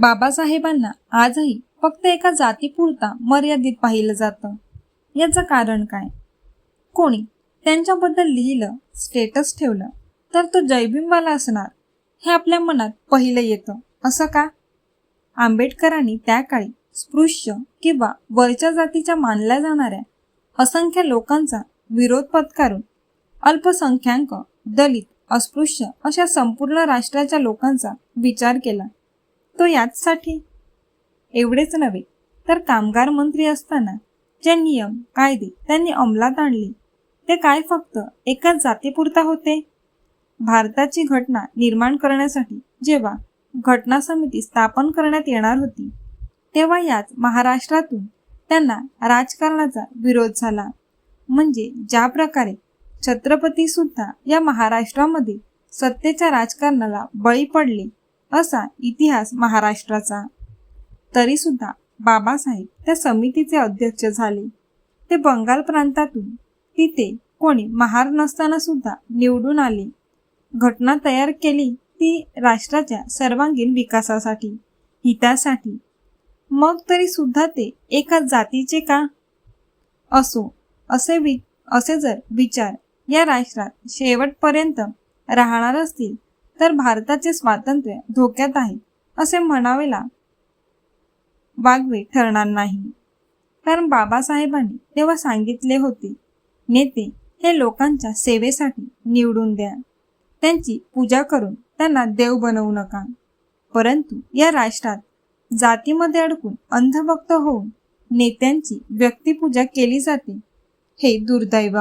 बाबासाहेबांना आजही फक्त एका जातीपुरता मर्यादित पाहिलं जातं. याचं कारण काय? कोणी त्यांच्याबद्दल लिहिलं स्टेटस ठेवलं तर तो जयबिंबाला असणार हे आपल्या मनात पहिलं येतं. असं का? आंबेडकरांनी त्या काळी स्पृश्य किंवा वरच्या जातीच्या मानल्या जाणाऱ्या असंख्य लोकांचा विरोध पत्करून अल्पसंख्याक दलित अस्पृश्य अशा संपूर्ण राष्ट्राच्या लोकांचा विचार केला. तो याचसाठी. एवढेच नव्हे तर कामगार मंत्री असताना जे नियम कायदे त्यांनी अंमलात आणले ते काय फक्त एकाच जातीपुरता होते? भारताची घटना निर्माण करण्यासाठी जेव्हा घटना समिती स्थापन करण्यात येणार होती तेव्हा याच महाराष्ट्रातून त्यांना राजकारणाचा विरोध झाला. म्हणजे ज्या प्रकारे छत्रपती सुद्धा या महाराष्ट्रामध्ये सत्तेच्या राजकारणाला बळी पडले असा इतिहास महाराष्ट्राचा. तरीसुद्धा बाबासाहेब त्या समितीचे अध्यक्ष झाले. ते बंगाल प्रांतातून तिथे कोणी महार नसताना सुद्धा निवडून आले. घटना तयार केली ती राष्ट्राच्या सर्वांगीण विकासासाठी हितासाठी. मग तरी सुद्धा ते एका जातीचे का? असो असे वि असे जर विचार या राष्ट्रात शेवटपर्यंत राहणार असतील तर भारताचे स्वातंत्र्य धोक्यात आहे असे म्हणावेला वागवे ठरणार नाही. कारण बाबासाहेबांनी तेव्हा सांगितले होते नेते हे लोकांच्या सेवेसाठी निवडून द्या. त्यांची पूजा करून त्यांना देव बनवू नका. परंतु या राष्ट्रात जातीमध्ये अडकून अंधभक्त होऊन नेत्यांची व्यक्तिपूजा केली जाते हे दुर्दैव.